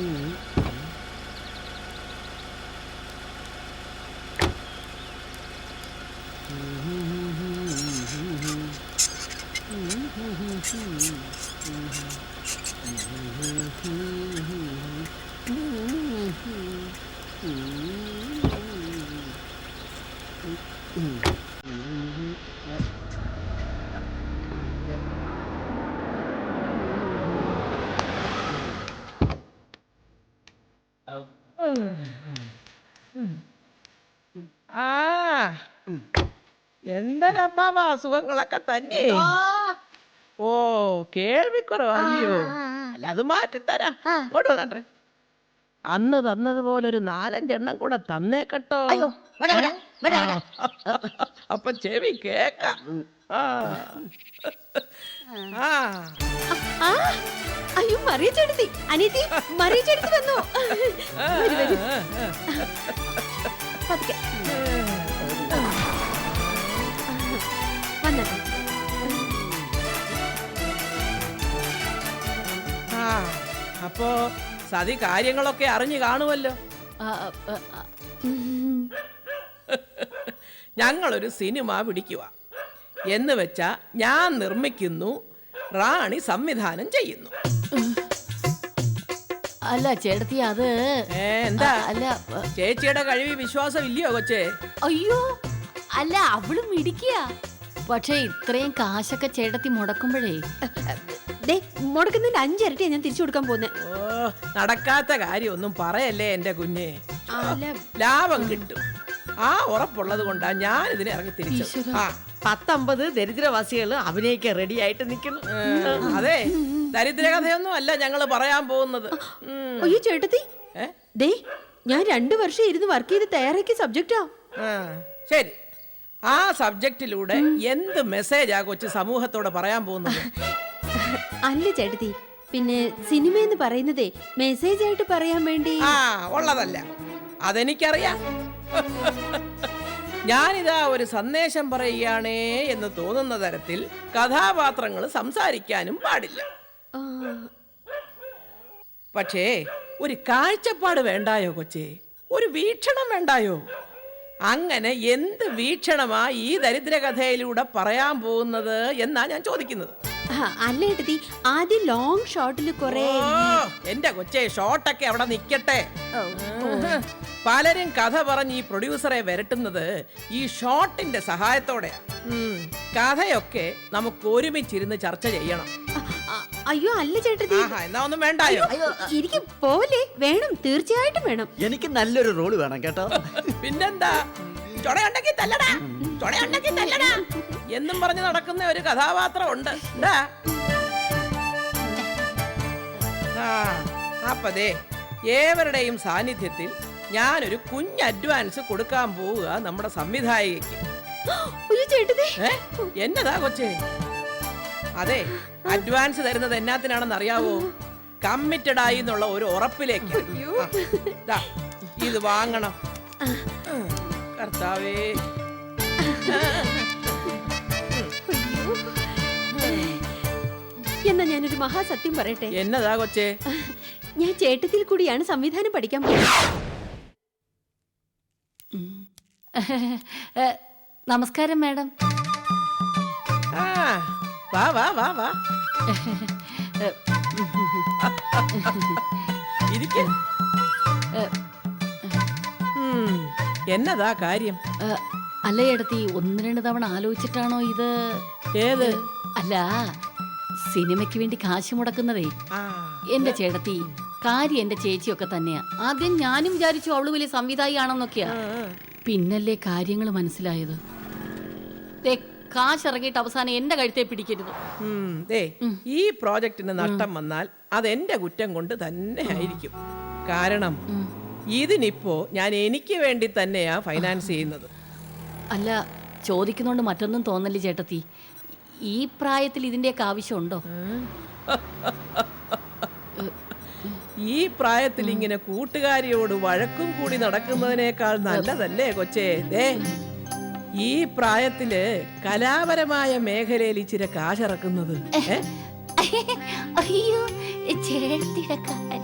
うん Mm-hmm. ആ. എന്തരമ്മാവ അസുഖങ്ങളൊക്കെ തന്നെ. ഓ കേൾവിക്കുറവായോ അല്ല അത് മാറ്റിത്തരാം. ഇങ്ങോട്ട് വന്നേ അന്ന് തന്നതുപോലെ ഒരു നാലഞ്ചെണ്ണം കൂടെ തന്നേക്കട്ടോ. അപ്പൊ ചെവി കേക്ക. ആ. ആ. മറിയ ചെടുത്തി അനിയത്തി മറിയ വന്നു. വരൂ, വരൂ. പതുക്കെ. വന്നത് ആ അപ്പോ സതി കാര്യങ്ങളൊക്കെ അറിഞ്ഞു കാണുമല്ലോ. ആ, ആ, ആ, ഉം. ഞങ്ങളൊരു സിനിമ പിടിക്കുക എന്ന് വെച്ചാ ഞാൻ നിർമ്മിക്കുന്നു റാണി സംവിധാനം ചെയ്യുന്നു. അല്ല ചേട്ടത്തി അത് ഏ എന്താ? അല്ല ചേച്ചിയുടെ കഴിവി വിശ്വാസം ഇല്ലയോ കൊച്ചേ? അയ്യോ അല്ല അവൾ മിടിക്കുക പക്ഷെ ഇത്രയും കാശൊക്കെ ചേട്ടത്തി മുടക്കുമ്പോഴേ. ദേ മുടക്കുന്നതിന്റെ അഞ്ചിരട്ടിയാ ഞാൻ തിരിച്ചു കൊടുക്കാൻ പോകുന്നത് ഓ നടക്കാത്ത കാര്യമൊന്നും പറയല്ലേ എന്റെ കുഞ്ഞെ. അല്ല. ലാഭം കിട്ടും. ആ ഉറപ്പുള്ളത് കൊണ്ടാ ഞാൻ ഇതിനെ ഇറങ്ങി തിരിച്ചു ആ. പത്തമ്പത് ദരിദ്രവാസികൾ അഭിനയിക്കാൻ റെഡി ആയിട്ട് നിൽക്കുന്നു അതെ. ദരിദ്രകഥയൊന്നും അല്ല ഞങ്ങൾ പറയാൻ പോകുന്നത്. അയ്യോ ചേട്ടത്തി? ദേ ഞാൻ രണ്ടു വർഷം ഇരുന്ന് വർക്ക് ചെയ്ത് തയ്യാറാക്കിയ സബ്ജക്റ്റാ ആ, ശരി. ആ സബ്ജക്റ്റിലൂടെ എന്ത് മെസ്സേജാ കൊച്ചു സമൂഹത്തോട് പറയാൻ പോകുന്നത്? അല്ല ചേട്ടത്തി. പിന്നെ സിനിമ എന്ന് പറയുന്നതേ മെസ്സേജ് ആയിട്ട് പറയാൻ വേണ്ടി. ആ ഉള്ളതല്ല. അതെനിക്കറിയാം. ഞാനിതാ ഒരു സന്ദേശം പറയുകയാണേ എന്ന് തോന്നുന്ന തരത്തിൽ കഥാപാത്രങ്ങൾ സംസാരിക്കാനും പാടില്ല. ആ, പക്ഷേ ഒരു കാഴ്ചപ്പാട് വേണ്ടായോ കൊച്ചേ? ഒരു വീക്ഷണം വേണ്ടായോ? അങ്ങനെ എന്ത് വീക്ഷണമാ ഈ ദരിദ്രകഥയിലൂടെ പറയാൻ പോകുന്നത് എന്നാ ഞാൻ ചോദിക്കുന്നത്. അല്ല ഏട്ടത്തി ആദ്യം ലോങ് ഷോട്ടിൽ കുറെ എന്റെ കൊച്ചേ ഷോട്ടൊക്കെ അവിടെ നിക്കട്ടെ. പലരും കഥ പറഞ്ഞ് ഈ പ്രൊഡ്യൂസറെ വരട്ടുന്നത് ഈ ഷോട്ടിന്റെ സഹായത്തോടെയാണ് കഥയൊക്കെ നമുക്ക് ഒരുമിച്ചിരുന്ന് ചർച്ച ചെയ്യണം. അയ്യോ അല്ല ചേട്ടത്തി ആഹാ എന്നാ ഒന്നും വേണ്ടായോ? എനിക്ക് പോലെ വേണം തീർച്ചയായിട്ടും വേണം. എനിക്ക് നല്ലൊരു റോൾ വേണം കേട്ടോ. പിന്നെന്താ? ചൊടയുണ്ടെങ്കിൽ തല്ലടാ. ചൊടയുണ്ടെങ്കിൽ തല്ലടാ. എന്നും പറഞ്ഞ് നടക്കുന്ന ഒരു കഥാപാത്രം ഉണ്ട് എന്താ അപ്പതേ ഏവരുടെയും സാന്നിധ്യത്തിൽ ഞാനൊരു കുഞ്ഞ് അഡ്വാൻസ് കൊടുക്കാൻ പോവുക നമ്മുടെ സംവിധായകയ്ക്ക്. അയ്യോ ചേട്ടത്തി ഏ? എന്നതാ കൊച്ചേ? അതെ അഡ്വാൻസ് തരുന്നത് എന്നാത്തിനാണെന്ന് അറിയാവോ? കമ്മിറ്റഡ് ആയി എന്നുള്ള ഒരു ഉറപ്പിലേക്ക്. ഇത് വാങ്ങണം. കർത്താവേ. എന്നാ ഞാനൊരു മഹാസത്യം പറയട്ടെ? എന്നതാ കൊച്ചേ? ഞാൻ ചേട്ടത്തിൽ കൂടിയാണ് സംവിധാനം പഠിക്കാൻ പോകുന്നത്. നമസ്കാരം മാഡം. ആ വാ വാ വാ വാ. ഇരിക്ക. എന്നതാ കാര്യം? അല്ല എടുത്തി ഒന്ന് രണ്ട് തവണ ആലോചിച്ചിട്ടാണോ ഇത്? ഏത്? അല്ല സിനിമയ്ക്ക് വേണ്ടി കാശ് മുടക്കുന്നതേ. എന്റെ ചേട്ടത്തി കാര്യം എന്റെ ചേച്ചിയൊക്കെ തന്നെയാ. ആദ്യം ഞാനും വിചാരിച്ചു അവൾ വലിയ സംവിധായി ആണെന്നൊക്കെയാ പിന്നല്ലേ കാര്യങ്ങൾ മനസ്സിലായത്? കാശ് ഇറങ്ങിയിട്ട് അവസാനം എന്റെ കഴുത്തെ പിടിക്കരുത്. ഉം, ദേ ഈ പ്രോജക്റ്റിന് നഷ്ടം വന്നാൽ അത് എന്റെ കുറ്റം കൊണ്ട് തന്നെ ആയിരിക്കും. കാരണം ഇതിനിപ്പോ ഞാൻ എനിക്ക് വേണ്ടി തന്നെയാ ഫൈനാൻസ് ചെയ്യുന്നത്. അല്ല ചോദിക്കുന്നോണ്ട് മറ്റൊന്നും തോന്നല്ലേ ചേട്ടത്തി? ഈ പ്രായത്തിൽ ഇതിന്റെയൊക്കെ ആവശ്യമുണ്ടോ? ഈ പ്രായത്തിൽ ഇങ്ങനെ കൂട്ടുകാരിയോട് വഴക്കും കൂടി നടക്കുന്നതിനേക്കാൾ നല്ലതല്ലേ കൊച്ചേ? ദേ ഈ പ്രായത്തിൽ കലാപരമായ മേഖലയിൽ ഇച്ചിരി കാശിറക്കുന്നത്? അയ്യോ ചേർത്തിടക്കാൻ